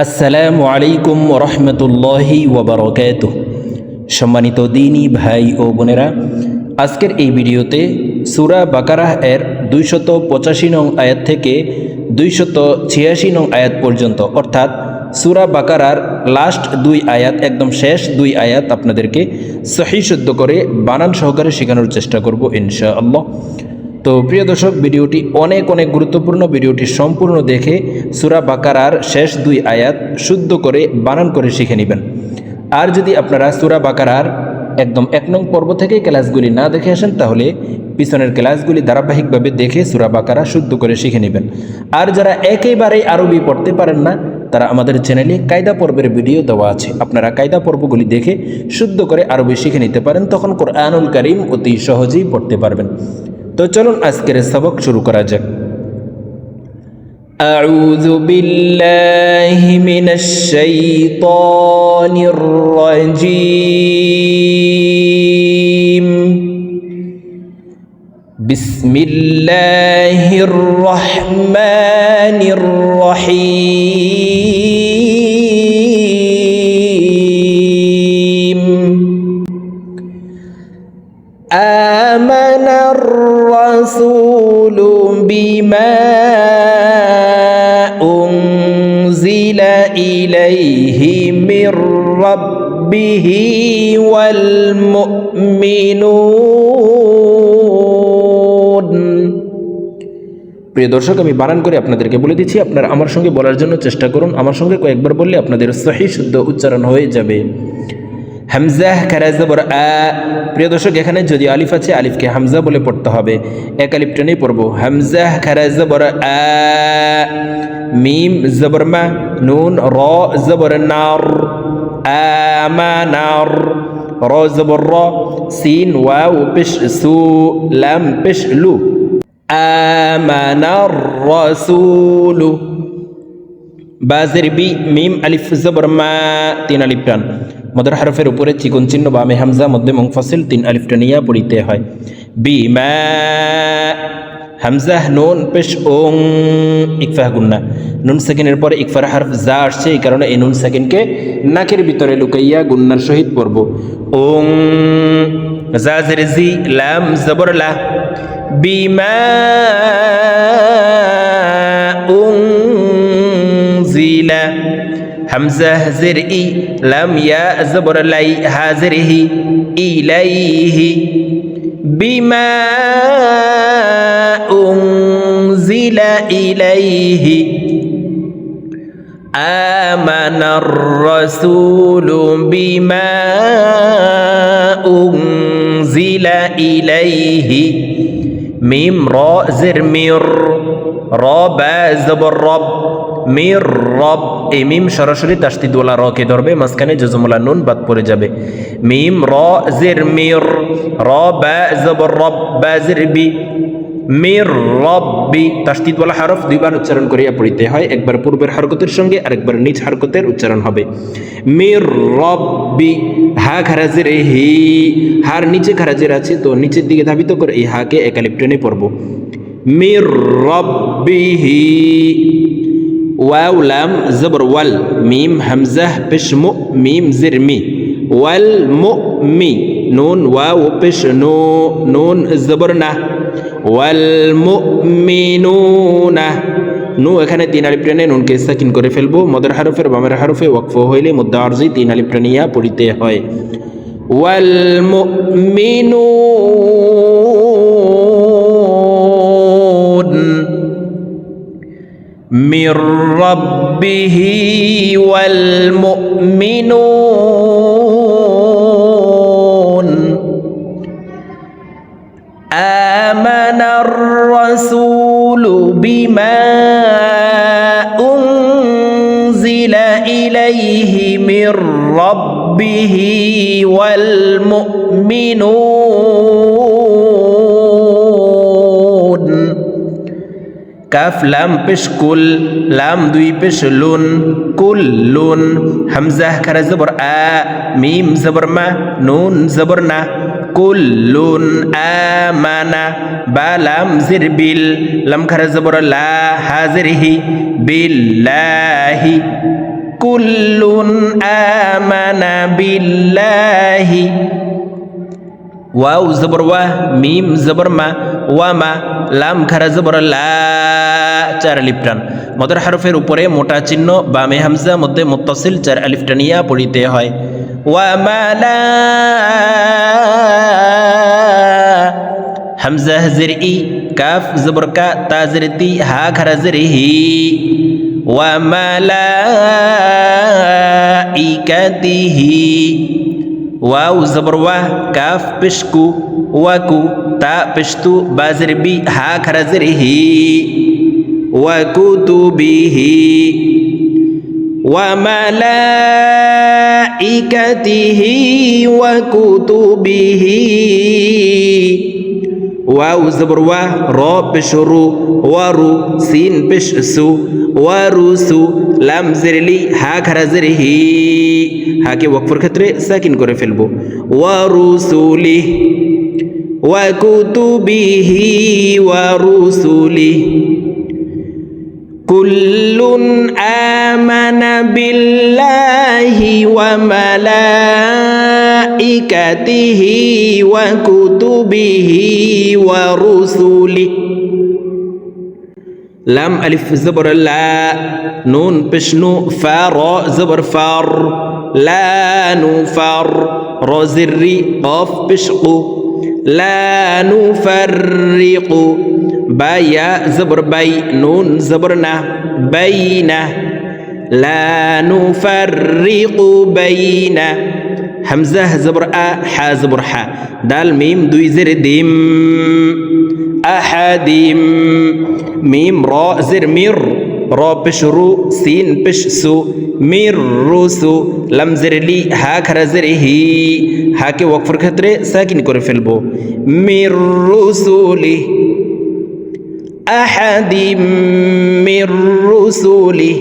আসসালামু আলাইকুম রহমতুল্লাহি ওবরকাত সম্মানিত দিনী ভাই ও বোনেরা, আজকের এই ভিডিওতে সুরা বাকারাহ এর দুইশত পঁচাশি নং আয়াত থেকে দুইশত ছিয়াশি নং আয়াত পর্যন্ত, অর্থাৎ সুরা বাকারার লাস্ট দুই আয়াত, একদম শেষ দুই আয়াত আপনাদেরকে সহি শুদ্ধ করে বানান সহকারে শেখানোর চেষ্টা করব ইনশাআল্লাহ। তো প্রিয় দর্শক, ভিডিওটি অনেক অনেক গুরুত্বপূর্ণ, ভিডিওটি সম্পূর্ণ দেখে সুরা বাকারার শেষ দুই আয়াত শুদ্ধ করে বানান করে শিখে নেবেন। আর যদি আপনারা সুরা বাকারার একদম এক নং পর্ব থেকে ক্লাসগুলি না দেখে আসেন, তাহলে পিছনের ক্লাসগুলি ধারাবাহিকভাবে দেখে সুরা বাকারা শুদ্ধ করে শিখে নেবেন। আর যারা একেবারেই আরবি পড়তে পারেন না, তারা আমাদের চ্যানেলে কায়দা পর্বের ভিডিও দেওয়া আছে। আপনারা কায়দা পর্বগুলি দেখে শুদ্ধ করে আরবি শিখে নিতে পারেন, তখন কোরআনুল করিম অতি সহজেই পড়তে পারবেন। তো চলুন আজকের সবক শুরু করা যাক। أعوذ بالله من الشيطان الرجيم. بسم الله الرحمن الرحيم. آمن الرسول بما إليه من ربه والمؤمنون প্রিয় দর্শক আমি বানান করে আপনাদেরকে বলে দিচ্ছি আপনারা আমার সঙ্গে বলার জন্য চেষ্টা করুন আমার সঙ্গে কয়েকবার বললে আপনাদের সহি শুদ্ধ উচ্চারণ হয়ে যাবে হামজাহ খারা জবর আ। প্রিয় দর্শক, এখানে যদি আলিফ আছে, আলিফকে হামজা বলে পড়তে হবে। এক আলিফ টেনেই পড়ব। হামজাহ খারা জবর আ। মিম জবর মা, নুন, র জবর নার। আমানার র জবর র, সিন, ওয়াও, পেশ, সু, লাম, পেশ, লু। আমানার রাসূলু বাজের বি, মিম, আলিফ, জবর মা, তিন আলিফ টান। মদর হরফের উপরে চিকন চিহ্ন বামে হামজা মধ্যে মুংফাসিল তিন আলিফ টানিয়া পড়িতে হয়। বি, মা, হামজা, নুন, পেশ, ওং, ইকফাহ, গুন্না। নুন সেকেন্ডের পরে ইকফার হারফ যা আসছে এই কারণে এই নুন সেকেন্ডকে নাকের ভিতরে লুকাইয়া গুন্নার সহিত পড়ব। ওং জি, লাম, জবর, লা। বিমা উনজিলা হামজা همزة زرئي إي لم يا زبر لي هازره إليه. بما أنزل إليه آمن الرسول بما أنزل إليه ميم را زر مير را با زبر رب. মির রব, এই মিম সরাসরি তাস্তিদওয়ালা রকে ধরবে, মাঝখানে জজমুলা নুন বাদ পড়ে যাবে। মিম র, জের মির, র, বা জবর রব, বা, জের বি। মির রব্বি তাস্তিদওয়ালা হরফ দুইবার উচ্চারণ করিয়া পড়িতে হয়, একবার পূর্বের হরকতের সঙ্গে আরেকবার নিজ হরকতের উচ্চারণ হবে। মির রব্বি হা খারাজের হি, হার নিচে খারাজের আছে, তো নিচের দিকে ধাবিত করে এই হাকে একালিপ টেনে পড়ব। মির রব্বিহি ওয়াও লাম জবর ওয়াল মিম হামজাহ পেশ মু মিম জির মি ওয়াল মু মি নুন ওয়াও পেশ নো নুন জবর না ওয়াল মুমিনুনা নু এখানে তিন আলিপ টেনে নুনকে সাকিন করে ফেলব। মদের হারফের, বামের হারফে ওয়াকফ হইলে মুদ্দা আরজি তিন আলিপ টেনিয়া পড়িতে হয়। ওয়াল মুমিনুন من ربه والمؤمنون. آمن الرسول بما أنزل إليه من ربه والمؤمنون. কাফ লাম পেশ কুল, লাম দুই পেশ লুন, কুল লুন, হামজা খারা জবর আ, মিম জবর মা, নুন জবর না কুল্লুন আমানা বা লাম জির বিল, লাম খারা জবর লা হাজিরহি বিল্লাহি কুল্লুন আমানা বিল্লাহি ওয়াও জবর ওয়া, মিম জবর মা, ওয়া মা লাম খারা জবর লা চার আলিফ টান। মদের হারফের উপরে মোটা চিহ্ন, বামে হামজা, মধ্যে মুত্তাসিল, চার আলিফ টানিয়া পড়িতে হয়। ওয়া মা হামজা হাজির ই, কাফ জবর কা, তা জের তি, হা খারা জের হি। ওয়া মা ইকাতিহি ওয়াও জবর ওয়া কাফ পেশকু ওয়াকু তা পেশতু বাজের বি হা খারাজের হি ওয়াকুতুবিহি وملائكته وكتبه واو زبر و را بشرو ورو سين بشسو ওয়ারুসু লাম জেরলি হা খারা জেরহি হাকে ওয়াকফর ক্ষেত্রে সাকিন করে ফেলবো ওয়ারুসুলি ওয়াকুতুবিহি ওয়ারুসুলি كل آمن بالله وملائكته وكتبه ورسله لام ألف زبر لا نون بشنو فار زبر فار. لا نفر را زري قاف بشقو لا نفرق بيا زبر بي نون زبرنا بينا لا نفرق بينا همزة زبر أ حا زبر حا دال ميم دوي زر ديم. দাল মিম দুই জের দিম আহাদিম মিম র জের মির র পেশ রু সিন পেশ সু মির রুসু লাম জের লি হা খারা জের হি হাকে ওয়াকফের ক্ষেত্রে সাকিন করে ফেলবো মির রুসুলি আহাদিম মির রুসুলি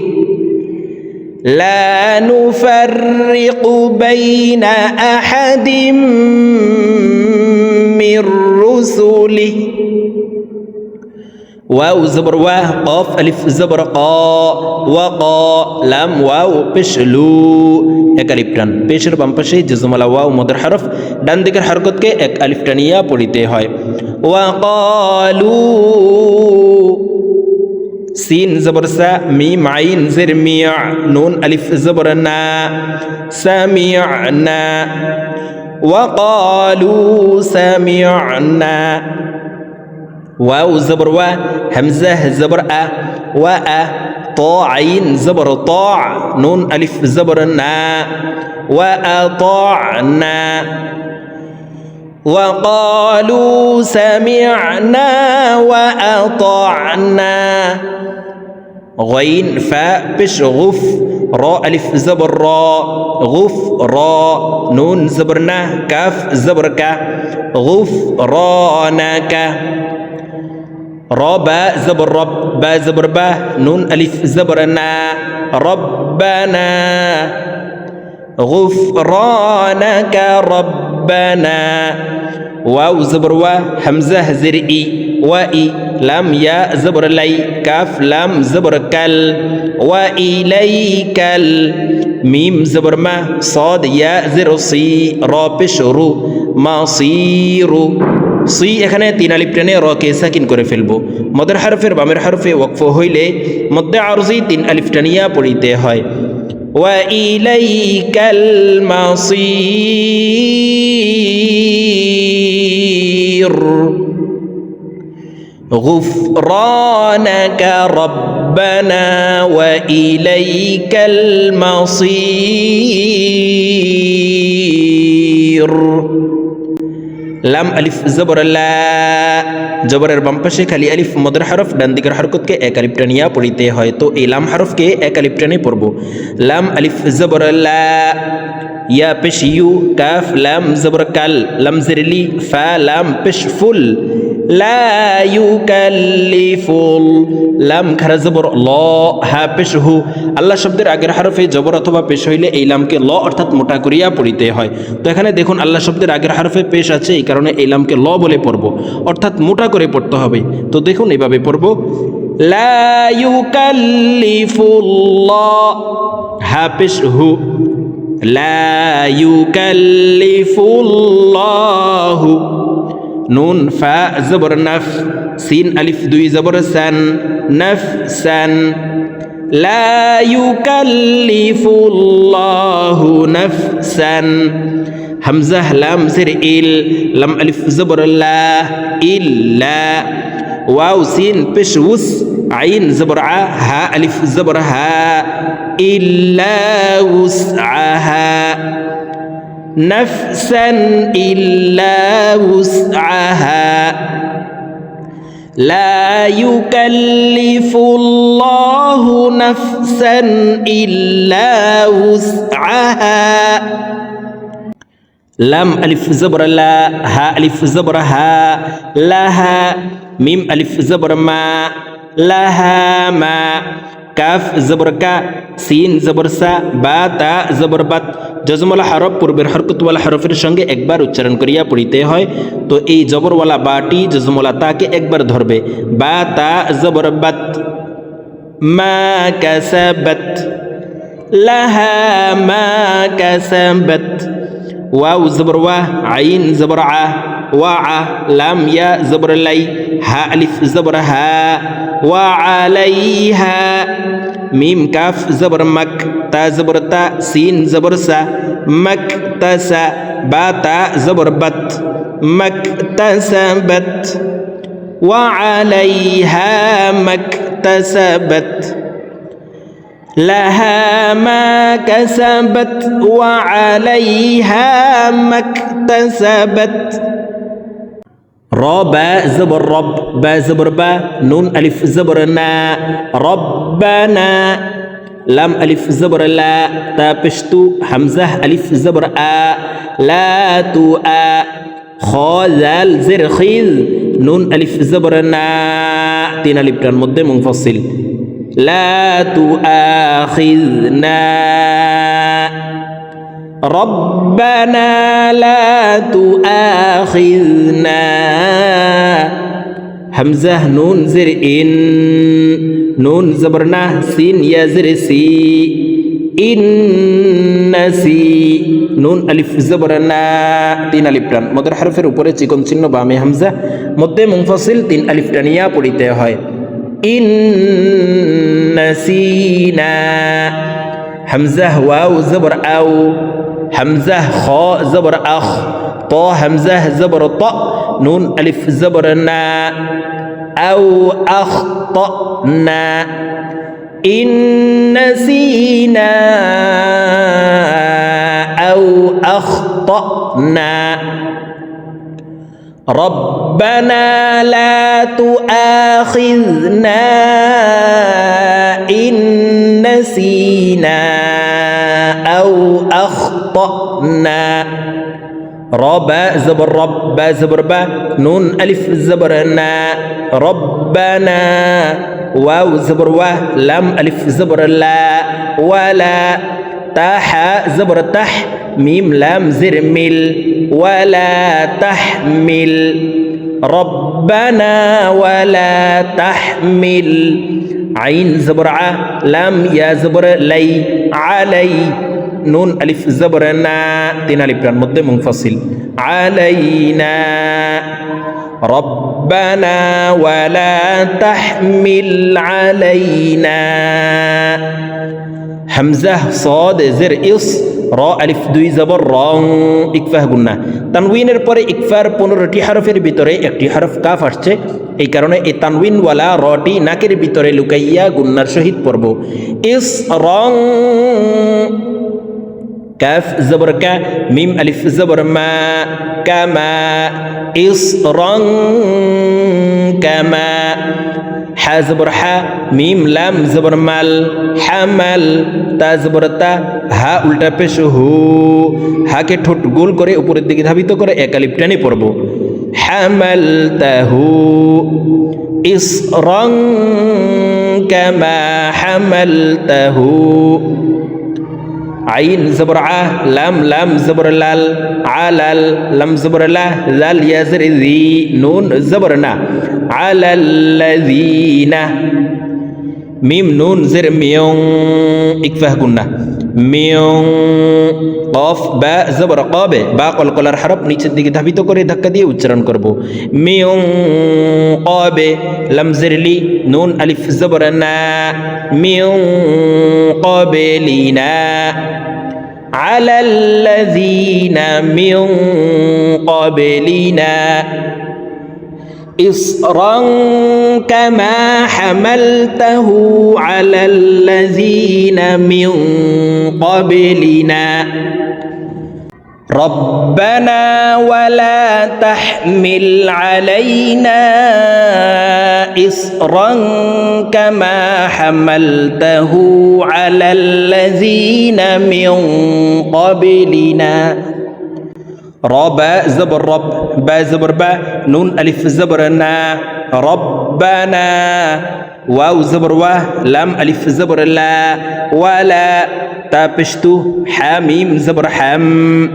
لا نفرق بين أحد من رسله ওয়াও জবর ওয়া কফ আলিফ জবর ক ওয়া ক লাম ওয়াও পেশ লু এক আলিফ টান পেশের বাম পাশে জজমালা ওয়াও মদের হরফ ডান দিকের হরকতকে এক আলিফ টানিয়া পড়িতে হয় ওয়া কালু সিন জবর সা মিম আইন জের মিয়া নুন আলিফ জবর না সামিয়না وقالوا سمعنا واو زبر و همزة زبر أ وأ طاع عين زبر طاع نون ألف زبر نا وأطعنا وقالوا سمعنا وأطعنا غين فاء بش غف را ألف زبر را. غف را. نون زبرنا كاف زبرك غفرانك ربا زبر رب با زبر با نون ألف زبرنا ربنا غفرانك ربنا. واو زبر و همزة زر إي وإي لام يا زبر لي كاف لام زبر كل وإليك الميم زبر ما صاد يا زر صي را بشرو مصير সি এখানে তিন আলিপ টেনে রকে সাকিন করে ফেলবো মদের হারফের বামের হারফে ওয়াকফ হইলে মধ্যে আরজি তিন আলিফ টানিয়া পড়িতে হয় وإليك المصير غفرانك ربنا وإليك المصير লাম আলিফ জবর লা জবরের বাম পাশে খালি আলিফ মদর হরফ, ডান দিকের হরকতকে এক আলিফ টানিয়া পড়িতে হয়। তো এই লাম হরফকে এক আলিফ টানে পড়ব লাম আলিফ জবর ইয়া পেশ ইউ, কাফ, লাম জবর কাল, লাম জেরলি ফা, লাম, পেশ, ফুল। লা ইউকাল্লিফুল লাম খারা জবর ল হা পেশ হু আল্লাহ শব্দের আগের হরফে জবর অথবা পেশ হইলে এই লামকে ল অর্থাৎ মোটা করিয়া পড়িতে হয়। তো এখানে দেখুন, আল্লাহ শব্দের আগের হরফে পেশ আছে, এই কারণে এই লামকে ল বলে পড়ব। অর্থাৎ মোটা করে পড়তে হবে। তো দেখুন, এভাবে পড়ব। লা ইউকাল্লিফুল্লাহ। হা পেশ হু লা ইউকাল্লিফুল্লাহু। নুন ফা জবর নফ সিন আলিফ দুই জবর সান নফ সান لا يكلف الله نفسا همزة لام زر إل لم ألف زبر لا إلا واو سين بش وس عين زبر ع ها ألف زبر ها إلا وسعها نفسا إلا وسعها. لا يكلف الله نفسا إلا وسعها. لام ألف زبر لا ها ألف زبر ها لها ميم ألف زبر ما لها ما. কাফ জবরকা সিন জবরসা বা, তা, জবর জজমলা হরফ, পূর্বের হরকতওয়ালা হরফের সঙ্গে একবার উচ্চারণ করিয়া পড়িতে হয়। তো এই জবরওয়ালা বাটি জজমওয়ালা তাকে একবার ধরবে। বা, তা, জবর বাত। মা কাসাবাত। লাহা মা কাসাবাত। ওয়াও, জবর ওয়া, আইন, জবর আ। وع لام يأ زبر لي ها ألف زبر ها وعليها ميم كاف زبر مك تا زبر تا سين زبر سا مك تسا با تا زبر بت مك تسبت وعليها مكتسبت لها ما كسبت وعليها ما اكتسبت র, বা, জবর, রব, বা, জবর, বা, নুন, আলিফ না লাম আলিফ, জবর লা তা হামজাহ আলিফ জবর আ লা তু আ খ জাল জের খিজ নুন আলিফ জবর না তিন আলিফটার মধ্যে মুফাসিল লা তু আ না ربنا لا تؤاخذنا همزة نون زر إن نون زبرنا سين يا زر سي إن سي নুন আলিফ জবর না তিন আলিফ টান মদের হারফের উপরে চিকন চিহ্ন বামে হামজা মধ্যে মুংফসিল তিন আলিফ টানিয়া পড়িতে হয় ইন نسينا همزة واو زبر أو همزة خاء زبر أخ طا همزة زبر ط نون ألف زبر نا أو أخطأنا. إن نسينا أو أخطأنا. ربنا لا تؤاخذنا إن نسينا أو أخطأنا. ربا زبر رب زبر با نون ألف زبرنا ربنا واو زبر و لام ألف زبر لا. ولا تاح زبر تح ميم لام زر مل ولا تحمل. ربنا ولا تحمل. عين زبر ع لام يا زبر لي علي. নুন, আলিফ জবরনা তিন আলিফটার মধ্যে মুংফাসিল আলাইনা, রব্বানা ওয়ালা তাহমিল আলাইনা। হামজা, সদ, জের ইস র, আলিফ, দুই, জবর, রং, ইকফাহ, গুন্না। তানউইনের পরে ইকফার পনেরোটি হারফের ভিতরে একটি হারফ কাফ আসছে। এই কারণে এই তানউইনওয়ালা রটি, নাকের ভিতরে লুকাইয়া গুন্নার সহিত পড়ব। ইস রং কাফ জবর কা মিম আলিফ জবর মা কামা ইস রং কামা হা জবর হা মিম লাম জবর মাল হামাল তা জবর তা হা উল্টা পেশ হু হাকে ঠোঁট গোল করে উপরের দিকে ধাবিত করে একালিপ টেনে পড়ব হামাল তাহু ইস ইসরং কামা হামাল তাহু عين زبر ع لام لام زبر لال علل لم زبر لا لال يزر ذي نون زبرنا على الذين ميم نون زر ميون قلنا. মিয়ং কফ বা জবর কবে বা কলকলার হরফ নিচের দিকে ধাবিত করে ধাক্কা দিয়ে উচ্চারণ করব মিয়ং কবে লামজেরলি নুন আলিফ জবর না মিয়ং কবে লিনা على الذين من قبلنا إصرا كما حملته على الذين من قبلنا. ربنا ولا تحمل علينا إصرا كما حملته على الذين من قبلنا. رب زبر رب با زبر با نون ألف زبر نا ربنا واو زبر واه لام ألف زبر لا ولا تا پشتو حاميم زبر حم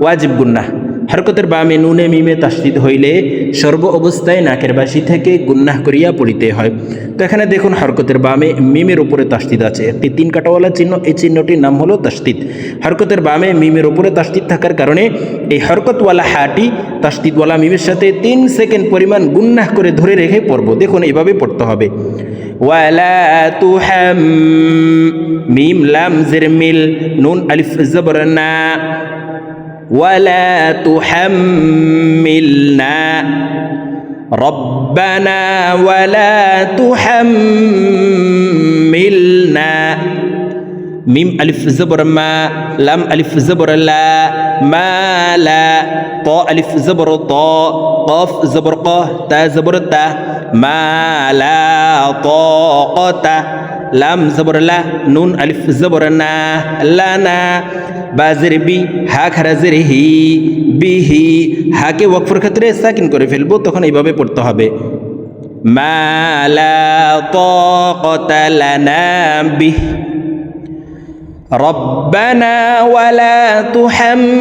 واجب قلنا হরকতের বামে নুনে মিমে তাসদিদ হইলে সর্ব অবস্থায় নাকের বাসি থেকে গুন্নাহ করিয়া পড়িতে হয়। তো এখানে দেখুন হরকতের বামে মিমের উপরে তাসদিদ আছে। একটি তিন কাটাওয়ালা চিহ্ন, এই চিহ্নটির নাম হলো তাসদিদ হরকতের বামে মিমের উপরে তাসদিদ থাকার কারণে এই হরকতওয়ালা হাটি তাসদিদওয়ালা মিমের সাথে তিন সেকেন্ড পরিমাণ গুন্নাহ করে ধরে রেখে পড়ব। দেখুন, এইভাবে পড়তে হবে। ওয়ালা তুহাম মিম লাম জিরমিল নুন আলিফ জবর না। ولا تحملنا. ربنا ولا تحملنا. ميم ألف زبر ما لام ألف زبر لا ما لا طاء ألف زبر طاء قاف زبر قا تا زبر تا ما لا طاقة. লাম জবর লা নুন আলিফ জবর না লানা বাজের বি হা খারাজের হি বিহি হাকে ওয়াকফের ক্ষেত্রে সাকিন করে ফেলবো তখন এইভাবে পড়তে হবে মালা তকতালানা বিহ ربنا ولا تحملنا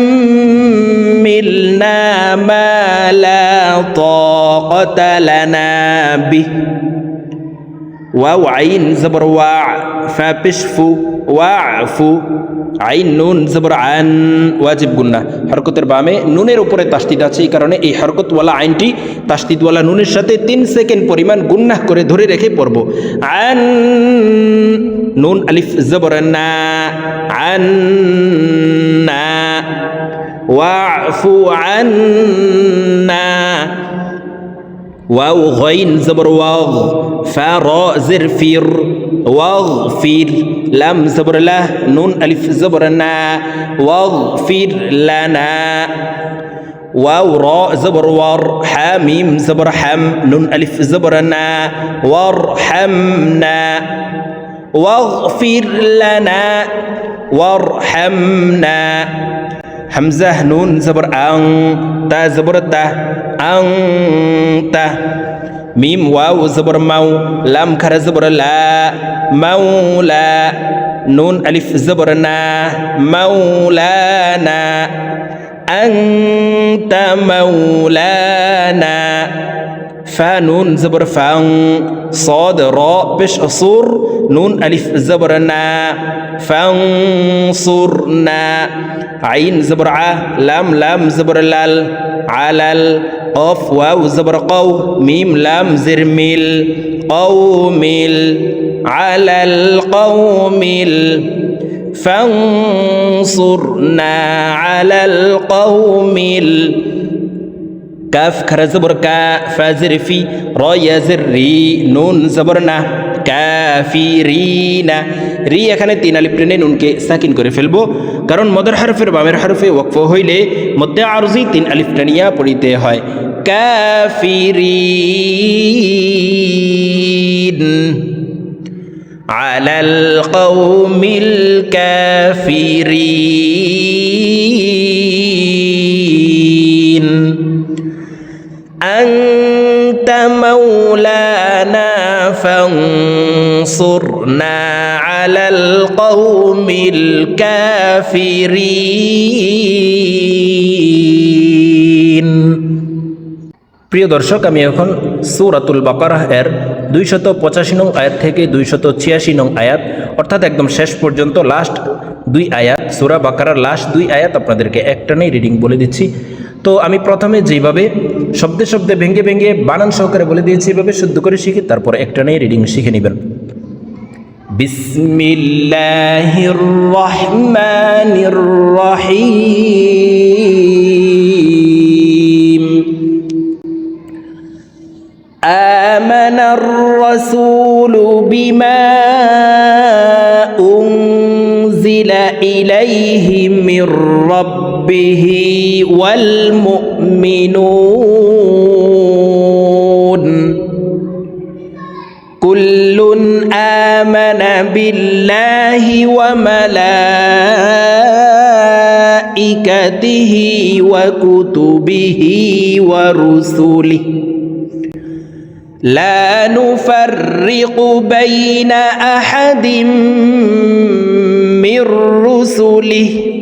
ما لا طاقة لنا به ওয়াও আইন জবর ওয়া ফা পিসফু ওয়াফু আইন নুন জবর আন ওয়াজিব গুন্না হরকতের বামে নুনের উপরে তাস্তিদ আছে এই কারণে এই হরকতওয়ালা আইনটি তাস্তিদওয়ালা নুনের সাথে তিন সেকেন্ড পরিমাণ গুন্নাহ করে ধরে রেখে পড়ব। আন, নুন, আলিফ, জবর, না। আন, না। ওয়াফু আন্না واو غين زبر واغ فا را زر فير واغفر لام زبر له نون ألف زبر نا واغفر لنا واو راء زبر ور حاميم زبر حم نون ألف زبر نا وارحمنا واغفر لنا وارحمنا همزة نون زبر أن تا زبر تا. أنت ميم واو زبر مو لام كر زبر لا مولا نون ألف زبرنا مولانا أنت مولانا فنون زبر فان صاد راء بش أصور نون ألف زبرنا فانصرنا عين زبر عا لام لام زبر لال علال قاف واو زبر ميم لام زر ميل قومل على القوم فانصرنا على القوم كاف خرزبر كا فازر في را زري نون زبرنا কাফিরিনা রি এখানে তিন আলিফ টেনে নুনকে সাকিন করে ফেলবো কারণ মদর হরফের বামের হরফে ওয়াকফ হইলে মধ্যে আরজি তিন আলিফ টানিয়া পড়িতে হয় কাফিরিন على القوم الكافرين أنت مولانا فانصرنا على القوم الكافرين প্রিয় দর্শক আমি এখন সুরাতুল বাকারাহ এর দুইশত পঁচাশি নং আয়াত থেকে দুইশত ছিয়াশি নং আয়াত অর্থাৎ একদম শেষ পর্যন্ত লাস্ট দুই আয়াত সুরা বাকারার লাস্ট দুই আয়াত আপনাদেরকে একটানেই রিডিং বলে দিচ্ছি তো আমি প্রথমে যেভাবে শব্দে শব্দে ভেঙে ভেঙে বানান সহকারে বলে দিয়েছি, এভাবে শুদ্ধ করে শিখে তারপর একটা নিয়ে রিডিং শিখে নেবেন। বিসমিল্লাহির রহমানির রহিম আমানার রাসূলু বিমা ইলাইহি মির ربه والمؤمنون. كل آمن بالله وملائكته وكتبه ورسله. لا نفرق بين أحد من رسله.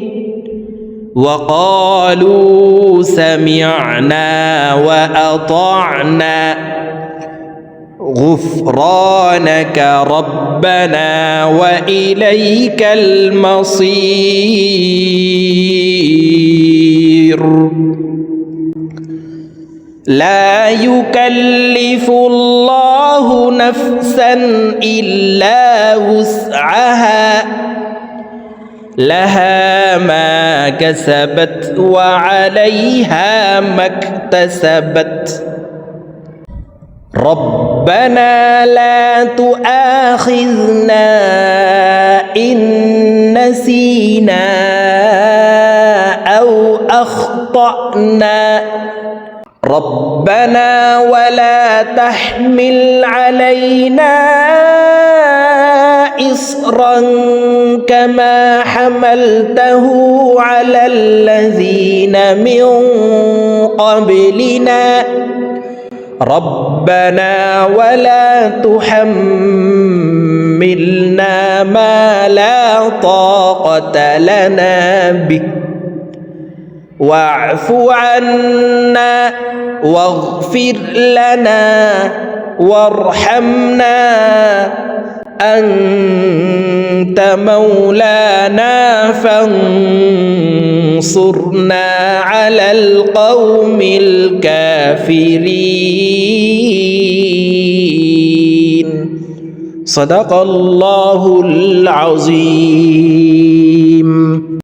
وقالوا سمعنا وأطعنا. غفرانك ربنا وإليك المصير. لا يكلف الله نفسا إلا وسعها. لها ما كسبت وعليها ما اكتسبت. ربنا لا تؤاخذنا إن نسينا أو أخطأنا. ربنا ولا تحمل علينا اصرا كما حملته على الذين من قبلنا. ربنا ولا تحملنا ما لا طاقة لنا به. واعف عنا واغفر لنا وارحمنا. أنت مولانا فانصرنا على القوم الكافرين. صدق الله العظيم.